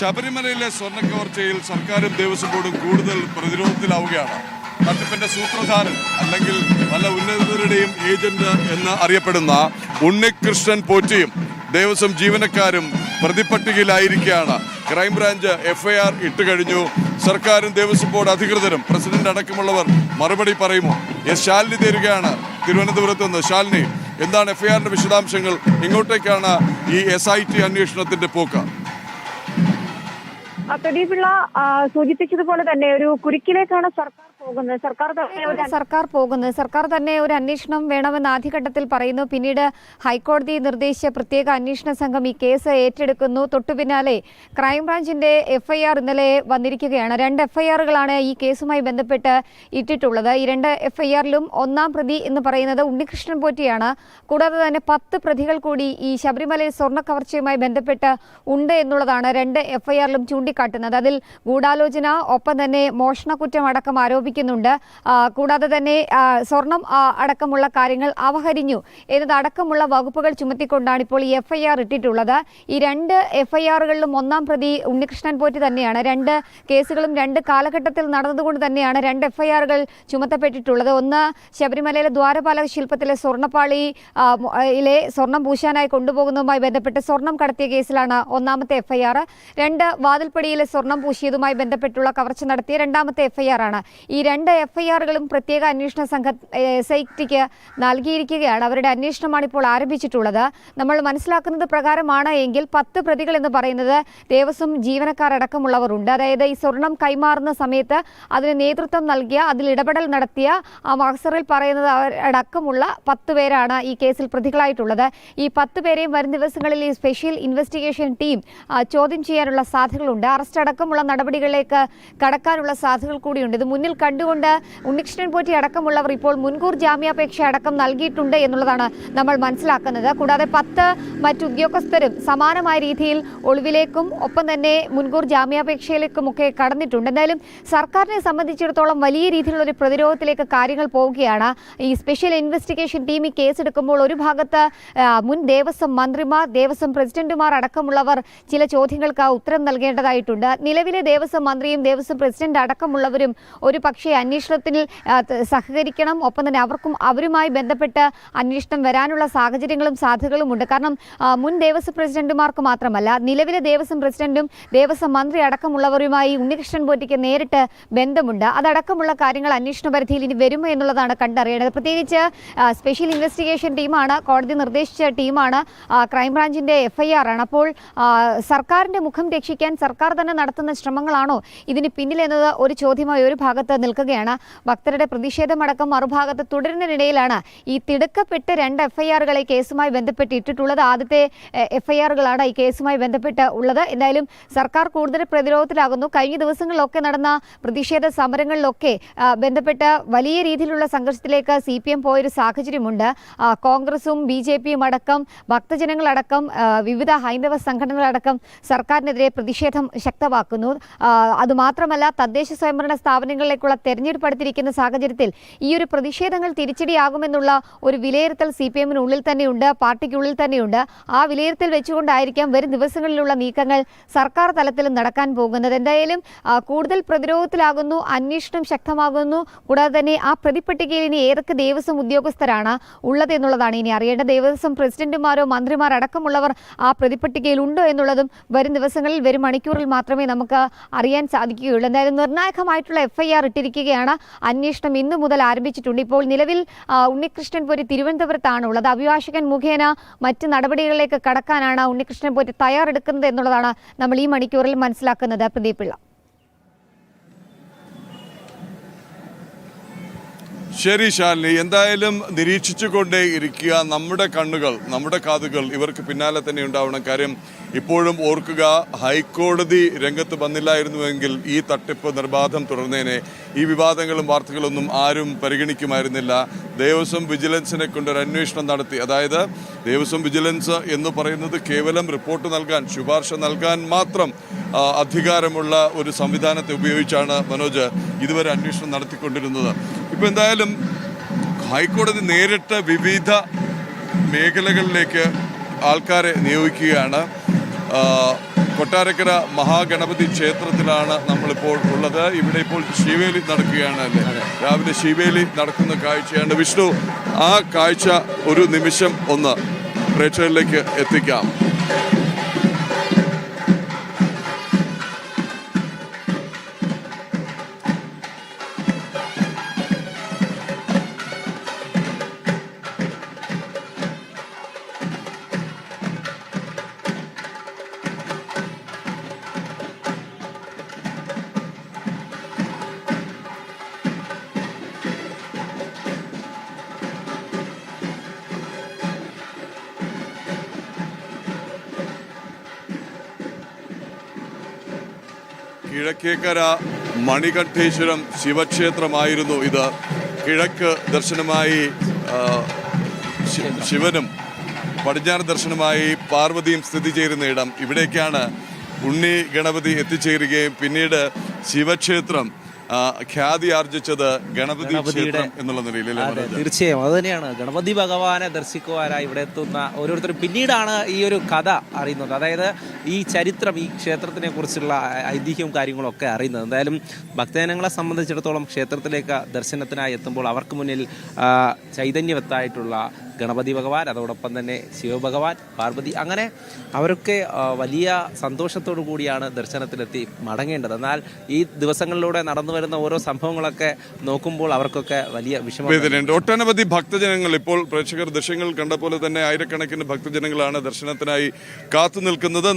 ശബരിമലയിലെ സ്വർണ കവർച്ചയിൽ സർക്കാരും ദേവസ്വം ബോർഡും കൂടുതൽ പ്രതിരോധത്തിലാവുകയാണ്. തട്ടിപ്പിന്റെ സൂത്രധാരൻ അല്ലെങ്കിൽ പല ഉന്നതരുടെയും ഏജന്റ് എന്ന് അറിയപ്പെടുന്ന ഉണ്ണികൃഷ്ണൻ പോറ്റിയും ദേവസ്വം ജീവനക്കാരും പ്രതിപട്ടികയിലായിരിക്കുകയാണ് ക്രൈംബ്രാഞ്ച് എഫ്ഐആർ ഇട്ട് കഴിഞ്ഞു. സർക്കാരും ദേവസ്വം ബോർഡ് അധികൃതരും പ്രസിഡന്റ് അടക്കമുള്ളവർ മറുപടി പറയുമോ? എസ് ശാലിനി തരികയാണ് തിരുവനന്തപുരത്ത് നിന്ന്. ശാലിനി എന്താണ് എഫ്ഐആറിന്റെ വിശദാംശങ്ങൾ? ഇങ്ങോട്ടേക്കാണ് ഈ എസ് ഐ ടി അന്വേഷണത്തിന്റെ പോക്ക്. ആ, പ്രദീപ് പിള്ള സൂചിപ്പിച്ചതുപോലെ തന്നെ ഒരു കുരുക്കിലേക്കാണ് സർക്കാർ സർക്കാർ പോകുന്നത്. സർക്കാർ തന്നെ ഒരു അന്വേഷണം വേണമെന്ന് ആദ്യഘട്ടത്തിൽ പറയുന്നു. പിന്നീട് ഹൈക്കോടതി നിർദ്ദേശിച്ച പ്രത്യേക അന്വേഷണ സംഘം ഈ കേസ് ഏറ്റെടുക്കുന്നു. തൊട്ടു പിന്നാലെ ക്രൈംബ്രാഞ്ചിന്റെ എഫ്ഐആർ ഇന്നലെ വന്നിരിക്കുകയാണ്. രണ്ട് എഫ്ഐആറുകളാണ് ഈ കേസുമായി ബന്ധപ്പെട്ട് ഇട്ടിട്ടുള്ളത്. ഈ രണ്ട് എഫ്ഐആറിലും ഒന്നാം പ്രതി എന്ന് പറയുന്നത് ഉണ്ണികൃഷ്ണൻ പോറ്റിയാണ്. കൂടാതെ തന്നെ പത്ത് പ്രതികൾ കൂടി ഈ ശബരിമലയിൽ സ്വർണ കവർച്ചയുമായി ബന്ധപ്പെട്ട് ഉണ്ട് എന്നുള്ളതാണ് രണ്ട് എഫ്ഐആറിലും ചൂണ്ടിക്കാട്ടുന്നത്. അതിൽ ഗൂഢാലോചന ഒപ്പം തന്നെ മോഷണക്കുറ്റം അടക്കം ആരോപിക്കുന്നുണ്ട്. കൂടാതെ തന്നെ സ്വർണം അടക്കമുള്ള കാര്യങ്ങൾ അവഹരിഞ്ഞു എന്നത് അടക്കമുള്ള വകുപ്പുകൾ ചുമത്തിക്കൊണ്ടാണ് ഇപ്പോൾ ഈ എഫ്ഐആർ ഇട്ടിട്ടുള്ളത്. ഈ രണ്ട് എഫ്ഐആറുകളിലും ഒന്നാം പ്രതി ഉണ്ണികൃഷ്ണൻ പോറ്റി തന്നെയാണ്. രണ്ട് കേസുകളും രണ്ട് കാലഘട്ടത്തിൽ നടന്നതുകൊണ്ട് തന്നെയാണ് രണ്ട് എഫ്ഐആറുകൾ ചുമത്തപ്പെട്ടിട്ടുള്ളത്. ഒന്ന് ശബരിമലയിലെ ദ്വാരപാലക ശില്പത്തിലെ സ്വർണപ്പാളി ആ, മു- ആ, യിലെ സ്വർണം പൂശാനായി കൊണ്ടുപോകുന്നതുമായി ബന്ധപ്പെട്ട് സ്വർണം കടത്തിയ കേസിലാണ് ഒന്നാമത്തെ എഫ്ഐആർ രണ്ട് വാതിൽപ്പടിയിലെ സ്വർണം പൂശിയതുമായി ബന്ധപ്പെട്ടുള്ള കവർച്ച നടത്തിയ രണ്ടാമത്തെ എഫ്ഐആർ ആണ് ഈ രണ്ട് എഫ്ഐആറുകളും പ്രത്യേക അന്വേഷണ സംഘ എസ് ഐ ടിക്ക് നൽകിയിരിക്കുകയാണ്. അവരുടെ അന്വേഷണമാണ് ഇപ്പോൾ ആരംഭിച്ചിട്ടുള്ളത്. നമ്മൾ മനസ്സിലാക്കുന്നത് പ്രകാരമാണ് എങ്കിൽ പത്ത് പ്രതികൾ എന്ന് പറയുന്നത് ദേവസ്വം ജീവനക്കാരടക്കമുള്ളവരുണ്ട് അതായത് ഈ സ്വർണം കൈമാറുന്ന സമയത്ത് അതിന് നേതൃത്വം നൽകിയ അതിൽ ഇടപെടൽ നടത്തിയ ആ മഹസറിൽ പറയുന്നത് അവരടക്കമുള്ള പത്ത് പേരാണ് ഈ കേസിൽ പ്രതികളായിട്ടുള്ളത്. ഈ പത്ത് പേരെയും വരും ദിവസങ്ങളിൽ ഈ സ്പെഷ്യൽ ഇൻവെസ്റ്റിഗേഷൻ ടീം ചോദ്യം ചെയ്യാനുള്ള സാധ്യതകളുണ്ട്. അറസ്റ്റ് അടക്കമുള്ള നടപടികളിലേക്ക് കടക്കാനുള്ള സാധ്യതകൾ കൂടിയുണ്ട്. ഇത് മുന്നിൽ കണ്ടുകൊണ്ട് ഉണ്ണികൃഷ്ണൻ പോറ്റി അടക്കമുള്ളവർ ഇപ്പോൾ മുൻകൂർ ജാമ്യാപേക്ഷ അടക്കം നൽകിയിട്ടുണ്ട് എന്നുള്ളതാണ് നമ്മൾ മനസ്സിലാക്കുന്നത്. കൂടാതെ പത്ത് മറ്റു ഉദ്യോഗസ്ഥരും സമാനമായ രീതിയിൽ ഒളിവിലേക്കും ഒപ്പം തന്നെ മുൻകൂർ ജാമ്യാപേക്ഷയിലേക്കും ഒക്കെ കടന്നിട്ടുണ്ട്. എന്തായാലും സർക്കാരിനെ സംബന്ധിച്ചിടത്തോളം വലിയ രീതിയിലുള്ള ഒരു പ്രതിരോധത്തിലേക്ക് കാര്യങ്ങൾ പോവുകയാണ്. ഈ സ്പെഷ്യൽ ഇൻവെസ്റ്റിഗേഷൻ ടീം ഈ കേസെടുക്കുമ്പോൾ ഒരു ഭാഗത്ത് മുൻ ദേവസ്വം മന്ത്രിമാർ ദേവസ്വം പ്രസിഡന്റുമാർ അടക്കമുള്ളവർ ചില ചോദ്യങ്ങൾക്ക് ഉത്തരം നൽകേണ്ടതായിട്ടുണ്ട്. നിലവിലെ ദേവസ്വം മന്ത്രിയും ദേവസ്വം പ്രസിഡന്റ് അടക്കമുള്ളവരും ഒരു പക്ഷേ അന്വേഷണത്തിൽ സഹകരിക്കണം. ഒപ്പം തന്നെ അവർക്കും അവരുമായി ബന്ധപ്പെട്ട് അന്വേഷണം വരാനുള്ള സാഹചര്യങ്ങളും സാധ്യതകളും ഉണ്ട് കാരണം മുൻ ദേവസ്വം പ്രസിഡന്റുമാർക്ക് മാത്രമല്ല നിലവിലെ ദേവസ്വം പ്രസിഡന്റും ദേവസ്വം മന്ത്രി അടക്കമുള്ളവരുമായി ഉണ്ണികൃഷ്ണൻ പോറ്റിക്ക് നേരിട്ട് ബന്ധമുണ്ട്. അതടക്കമുള്ള കാര്യങ്ങൾ അന്വേഷണ പരിധിയിൽ ഇനി വരുമോ എന്നുള്ളതാണ് കണ്ടറിയേണ്ടത്. പ്രത്യേകിച്ച് സ്പെഷ്യൽ ഇൻവെസ്റ്റിഗേഷൻ ടീമാണ് കോടതി നിർദ്ദേശിച്ച ടീമാണ് ക്രൈംബ്രാഞ്ചിന്റെ എഫ്ഐആർ ആണ്. അപ്പോൾ സർക്കാരിന്റെ മുഖം രക്ഷിക്കാൻ സർക്കാർ തന്നെ നടത്തുന്ന ശ്രമങ്ങളാണോ ഇതിന് പിന്നിലെന്നത് ഒരു ചോദ്യമായി ഒരു ഭാഗത്ത് നിൽക്കുകയാണ്. ഭക്തരുടെ പ്രതിഷേധമടക്കം മറുഭാഗത്ത് തുടരുന്നതിനിടയിലാണ് ഈ തിടുക്കപ്പെട്ട് രണ്ട് എഫ്ഐആറുകളെ കേസുമായി ബന്ധപ്പെട്ട് ഇട്ടിട്ടുള്ളത് ആദ്യത്തെ എഫ്ഐആറുകളാണ് ഈ കേസുമായി ബന്ധപ്പെട്ട് ഉള്ളത്. എന്തായാലും സർക്കാർ കൂടുതൽ പ്രതിരോധത്തിലാകുന്നു. കഴിഞ്ഞ ദിവസങ്ങളിലൊക്കെ നടന്ന പ്രതിഷേധ സമരങ്ങളിലൊക്കെ ബന്ധപ്പെട്ട് വലിയ രീതിയിലുള്ള സംഘർഷത്തിലേക്ക് സി പി എം പോയൊരു സാഹചര്യമുണ്ട്. കോൺഗ്രസും ബി ജെ പിയും അടക്കം ഭക്തജനങ്ങളടക്കം വിവിധ ഹൈന്ദവ സംഘടനകളടക്കം സർക്കാരിനെതിരെ പ്രതിഷേധം ശക്തമാക്കുന്നു. അതുമാത്രമല്ല തദ്ദേശ സ്വയംഭരണ സ്ഥാപനങ്ങളിലേക്കുള്ള തെരഞ്ഞെടുപ്പ് അടുത്തിരിക്കുന്ന സാഹചര്യത്തിൽ ഈ ഒരു പ്രതിഷേധങ്ങൾ തിരിച്ചടിയാകുമെന്നുള്ള ഒരു വിലയിരുത്തൽ സി പി എമ്മിനുള്ളിൽ തന്നെയുണ്ട് പാർട്ടിക്കുള്ളിൽ തന്നെയുണ്ട്. ആ വിലയിരുത്തൽ വെച്ചുകൊണ്ടായിരിക്കാം വരും ദിവസങ്ങളിലുള്ള നീക്കങ്ങൾ സർക്കാർ തലത്തിലും നടക്കാൻ പോകുന്നത്. എന്തായാലും കൂടുതൽ പ്രതിരോധത്തിലാകുന്നു അന്വേഷണം ശക്തമാകുന്നു. കൂടാതെ തന്നെ ആ പ്രതിപ്പട്ടികയിൽ ഇനി ഏതൊക്കെ ദേവസ്വം ഉദ്യോഗസ്ഥരാണ് ഉള്ളത് എന്നുള്ളതാണ് ഇനി അറിയേണ്ട ദേവസ്വം പ്രസിഡന്റുമാരോ മന്ത്രിമാർ അടക്കമുള്ളവർ ആ പ്രതിപ്പട്ടികയിൽ ഉണ്ടോ എന്നുള്ളതും വരും ദിവസങ്ങളിൽ വരും മണിക്കൂറിൽ മാത്രമേ നമുക്ക് അറിയാൻ സാധിക്കുകയുള്ളൂ. എന്തായാലും നിർണായകമായിട്ടുള്ള എഫ്ഐആർ ഇട്ടിരിക്കുകയാണ് അന്വേഷണം ഇന്നു മുതൽ ആരംഭിച്ചിട്ടുണ്ട്. ഇപ്പോൾ നിലവിൽ ഉണ്ണികൃഷ്ണൻ പോറ്റി തിരുവനന്തപുരത്താണ് ഉള്ളത് അഭിഭാഷകൻ മുഖേന മറ്റ് നടപടികളിലേക്ക് കടക്കാനാണ് ഉണ്ണികൃഷ്ണൻ പോറ്റി തയ്യാറെടുക്കുന്നത് എന്നുള്ളതാണ് നമ്മൾ ഈ മണിക്കൂറിൽ മനസ്സിലാക്കുന്നത്. പ്രദീപ് പിള്ള. ശരി ശാലിനി. എന്തായാലും നിരീക്ഷിച്ചുകൊണ്ടേ ഇരിക്കുക. നമ്മുടെ കണ്ണുകൾ നമ്മുടെ കാതുകൾ ഇവർക്ക് പിന്നാലെ തന്നെ ഉണ്ടാവണം. കാര്യം ഇപ്പോഴും ഓർക്കുക ഹൈക്കോടതി രംഗത്ത് വന്നില്ലായിരുന്നുവെങ്കിൽ ഈ തട്ടിപ്പ് നിർബാധം തുടർന്നേനെ. ഈ വിവാദങ്ങളും വാർത്തകളൊന്നും ആരും പരിഗണിക്കുമായിരുന്നില്ല. ദേവസ്വം വിജിലൻസിനെ കൊണ്ടൊരു അന്വേഷണം നടത്തി. അതായത് ദേവസ്വം വിജിലൻസ് എന്ന് പറയുന്നത് കേവലം റിപ്പോർട്ട് നൽകാൻ ശുപാർശ നൽകാൻ മാത്രം അധികാരമുള്ള ഒരു സംവിധാനത്തെ ഉപയോഗിച്ചാണ് മനോജ് ഇതുവരെ അന്വേഷണം നടത്തിക്കൊണ്ടിരുന്നത്. ഇപ്പോൾ എന്തായാലും ഹൈക്കോടതി നേരിട്ട് വിവിധ മേഖലകളിലേക്ക് ആൾക്കാരെ നിയോഗിക്കുകയാണ്. കൊട്ടാരക്കര മഹാഗണപതി ക്ഷേത്രത്തിലാണ് നമ്മളിപ്പോൾ ഉള്ളത്. ഇവിടെ ഇപ്പോൾ ശിവേലി നടക്കുകയാണ് അല്ലേ? രാവിലെ ശിവേലി നടക്കുന്ന കാഴ്ചയാണ്. വിഷ്ണു ആ കാഴ്ച ഒരു നിമിഷം ഒന്ന് പ്രേക്ഷകരിലേക്ക് എത്തിക്കാം. കിഴക്കേക്കര മണികണ്ഠേശ്വരം ശിവക്ഷേത്രമായിരുന്നു ഇത്. കിഴക്ക് ദർശനമായി ശിവനും പടിഞ്ഞാറ് ദർശനമായി പാർവതിയും സ്ഥിതി ചെയ്യുന്ന ഇടം. ഇവിടേക്കാണ് ഉണ്ണി ഗണപതി എത്തിച്ചേരുകയും പിന്നീട് ശിവക്ഷേത്രം ഖ്യാതി ആർജിച്ചത് ഗണപതി ക്ഷേത്രം എന്നുള്ള നിലയിൽ തീർച്ചയായും. അത് തന്നെയാണ്. ഗണപതി ഭഗവാനെ ദർശിക്കുവാനായി ഇവിടെ എത്തുന്ന ഓരോരുത്തരും. പിന്നീടാണ് ഈ ഒരു കഥ അറിയുന്നത്. അതായത് ഈ ചരിത്രം ഈ ക്ഷേത്രത്തിനെ കുറിച്ചുള്ള ഐതിഹ്യവും കാര്യങ്ങളും ഒക്കെ അറിയുന്നത്. എന്തായാലും ഭക്തജനങ്ങളെ സംബന്ധിച്ചിടത്തോളം ക്ഷേത്രത്തിലേക്ക് ദർശനത്തിനായി എത്തുമ്പോൾ അവർക്ക് മുന്നിൽ ചൈതന്യവത്തായിട്ടുള്ള ഗണപതി ഭഗവാൻ അതോടൊപ്പം തന്നെ ശിവഭഗവാൻ പാർവതി അങ്ങനെ അവരൊക്കെ വലിയ സന്തോഷത്തോടു കൂടിയാണ് ദർശനത്തിലെത്തി മടങ്ങേണ്ടത്. എന്നാൽ ഈ ദിവസങ്ങളിലൂടെ നടന്നു വരുന്ന ഓരോ സംഭവങ്ങളൊക്കെ നോക്കുമ്പോൾ അവർക്കൊക്കെ വലിയ വിഷമം ഒട്ടനവധി ഭക്തജനങ്ങൾ ഇപ്പോൾ പ്രേക്ഷകർ ദൃശ്യങ്ങൾ കണ്ട പോലെ തന്നെ ആയിരക്കണക്കിന് ഭക്തജനങ്ങളാണ് ദർശനത്തിനായി കാത്തു നിൽക്കുന്നത്.